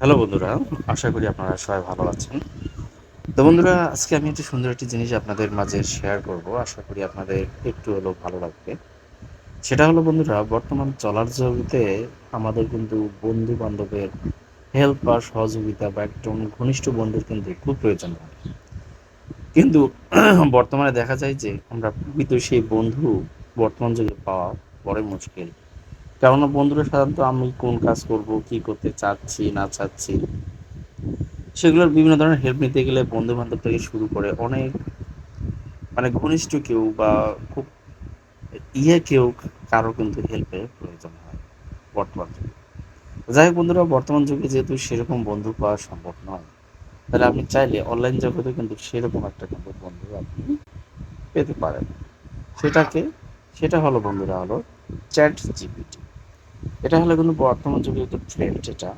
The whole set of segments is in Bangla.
হ্যালো বন্ধুরা, আশা করি আপনারা সবাই ভালো আছেন। তো বন্ধুরা, আজকে আমি একটি সুন্দর একটি জিনিস আপনাদের মাঝে শেয়ার করব, আশা করি আপনাদের একটু হলেও ভালো লাগবে। সেটা হলো বন্ধুরা, বর্তমান চলার জগতে আমাদের কিন্তু বন্ধু বান্ধবের হেল্প বা সহযোগিতা বা একজন ঘনিষ্ঠ বন্ধুর কিন্তু খুব প্রয়োজন হয়। কিন্তু বর্তমানে দেখা যায় যে আমরা প্রকৃত সেই বন্ধু বর্তমান যুগে পাওয়া বড় মুশকিল। কেননা বন্ধুরা, সাধারণত আমি কোন কাজ করব, কি করতে চাচ্ছি, না চাচ্ছি, সেগুলোর বিভিন্ন ধরনের হেল্প নিতে গেলে বন্ধু বান্ধব থেকে শুরু করে অনেক মানে ঘনিষ্ঠ কেউ বা খুব ইয়ে কেউ কারও কিন্তু হেল্পের প্রয়োজন হয় বর্তমান যুগে। যাই হোক বন্ধুরা, বর্তমান যুগে যেহেতু সেরকম বন্ধু পাওয়া সম্ভব নয়, তাহলে আপনি চাইলে অনলাইন জগতে কিন্তু সেরকম একটা কিন্তু বন্ধু আপনি পেতে পারেন। সেটাকে, সেটা হলো বন্ধুরা হলো চ্যাট জিপিটি এটা হলো কিন্তু বর্তমান যুগে একটা ট্রেন্ড যেটা।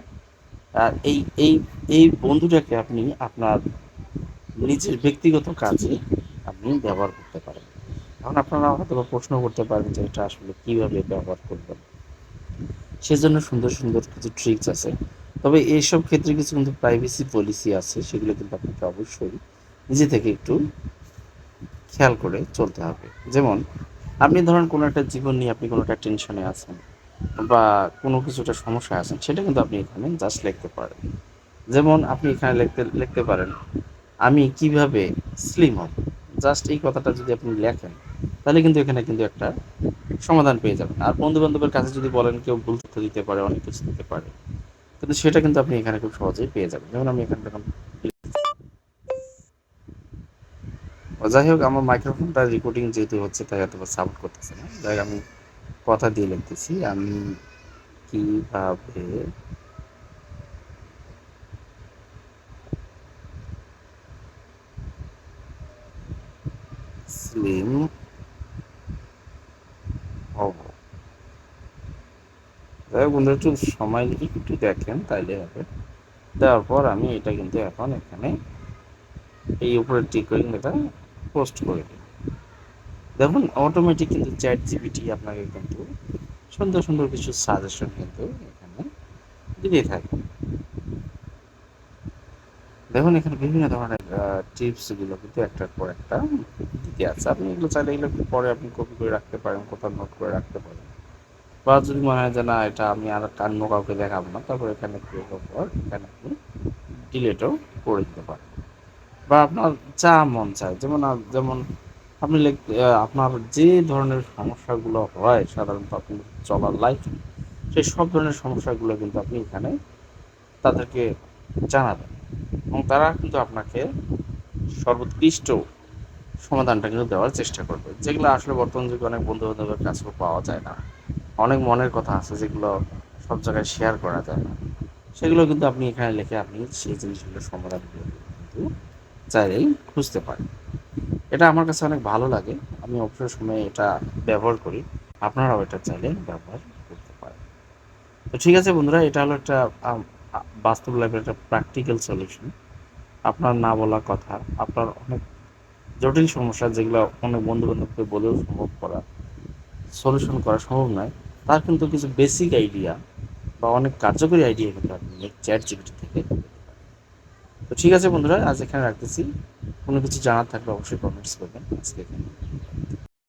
আর এই এই এই বন্ধুটাকে আপনি আপনার নিজের ব্যক্তিগত কাজে আপনি ব্যবহার করতে পারেন। এখন আপনারা হয়তো প্রশ্ন করতে পারেন যে এটা আসলে কীভাবে ব্যবহার করবেন? সেজন্য সুন্দর সুন্দর কিছু ট্রিক্স আছে। তবে এইসব ক্ষেত্রে কিছু কিন্তু প্রাইভেসি পলিসি আছে, সেগুলো কিন্তু আপনাকে অবশ্যই নিজে থেকে একটু খেয়াল করে চলতে হবে। যেমন, আপনি ধরেন কোনো একটা জীবন নিয়ে আপনি কোনো একটা টেনশনে আছেন। বা কোনো কিছুটা সমস্যা আছেন, সেটা কিন্তু আপনি এখানে জাস্ট লিখতে পারেন। যেমন আপনি এখানে লিখতে লিখতে পারেন, আমি কীভাবে স্লিম হব? জাস্ট এই কথাটা যদি আপনি লেখেন, তাহলে কিন্তু এখানে কিন্তু একটা সমাধান পেয়ে যাবেন। আর বন্ধু বান্ধবের কাছে যদি বলেন, কেউ ভুল তথ্য দিতে পারে, অনেক কিছু দিতে পারে কিন্তু সেটা কিন্তু আপনি এখানে খুব সহজেই পেয়ে যাবেন। যেমন আমি এখানে দেখুন যাই হোক, আমার মাইক্রোফোনটা রেকর্ডিং যেহেতু হচ্ছে, তাই হয়তো সাপোর্ট করতেছে না। যাই আমি কথা দিয়ে লিখতেছি, আমি কীভাবে স্লিম হব? যাই হোক বন্ধুরা, একটু সময় একটু দেখেন, তাইলে হবে। দেওয়ার পর আমি এটা কিন্তু এখন এখানে এই উপরে টিক করে এটা পোস্ট করে দিই। দেখুন অটোমেটিক কিন্তু চ্যাট জিপিটি আপনাকে কিন্তু সুন্দর সুন্দর কিছু সাজেশন কিন্তু এখানে দিয়ে থাকে। দেখুন, এখানে বিভিন্ন ধরনের টিপসগুলো কিন্তু একটার পর একটা দিতে আছে। আপনি এগুলো চাইলে এগুলো পরে আপনি কপি করে রাখতে পারেন, কোথাও নোট করে রাখতে পারেন। বা যদি মনে হয় যে, না, এটা আমি আর অন্য কাউকে দেখাবো না, তারপর এখানে পর এখানে আপনি ডিলেটও করে দিতে পারেন। বা আপনার যা মন চায়, যেমন যেমন আপনি আপনার যে ধরনের সমস্যাগুলো হয়, সাধারণত আপনি চলার লাইফ সেই সব ধরনের সমস্যাগুলো কিন্তু আপনি এখানে তাদেরকে জানাবেন। এবং তারা কিন্তু আপনাকে সর্বোৎকৃষ্ট সমাধানটা কিন্তু দেওয়ার চেষ্টা করবে। যেগুলো আসলে বর্তমান যুগে অনেক বন্ধু বান্ধবের কাছেও পাওয়া যায় না। অনেক মনের কথা আছে যেগুলো সব জায়গায় শেয়ার করা যায় না। সেগুলো কিন্তু আপনি এখানে লিখে আপনি সেই জিনিসগুলোর সমাধানগুলো কিন্তু চাইলেই খুঁজতে পারেন। এটা আমার কাছে অনেক ভালো লাগে। আমি অবসর সময়ে এটা ব্যবহার করি। আপনারাও এটা চাইলে ব্যবহার করতে পারেন। তো ঠিক আছে বন্ধুরা, এটা হলো একটা বাস্তব লাইফের একটা প্র্যাকটিক্যাল সলিউশন আপনার না বলা কথা, আপনার অনেক জটিল সমস্যা যেগুলো অনেক বন্ধু বান্ধবকে বলেও সম্ভব করা সলিউশন করা সম্ভব নয়। তার কিন্তু কিছু বেসিক আইডিয়া বা অনেক কার্যকরী আইডিয়া কিন্তু আপনি চ্যাট জিপিটি থেকে। তো ঠিক আছে বন্ধুরা, আজ এখানে রাখতেছি। কোনো কিছু জানার থাকলে অবশ্যই কমেন্টস করবেন। আজকে এখানে।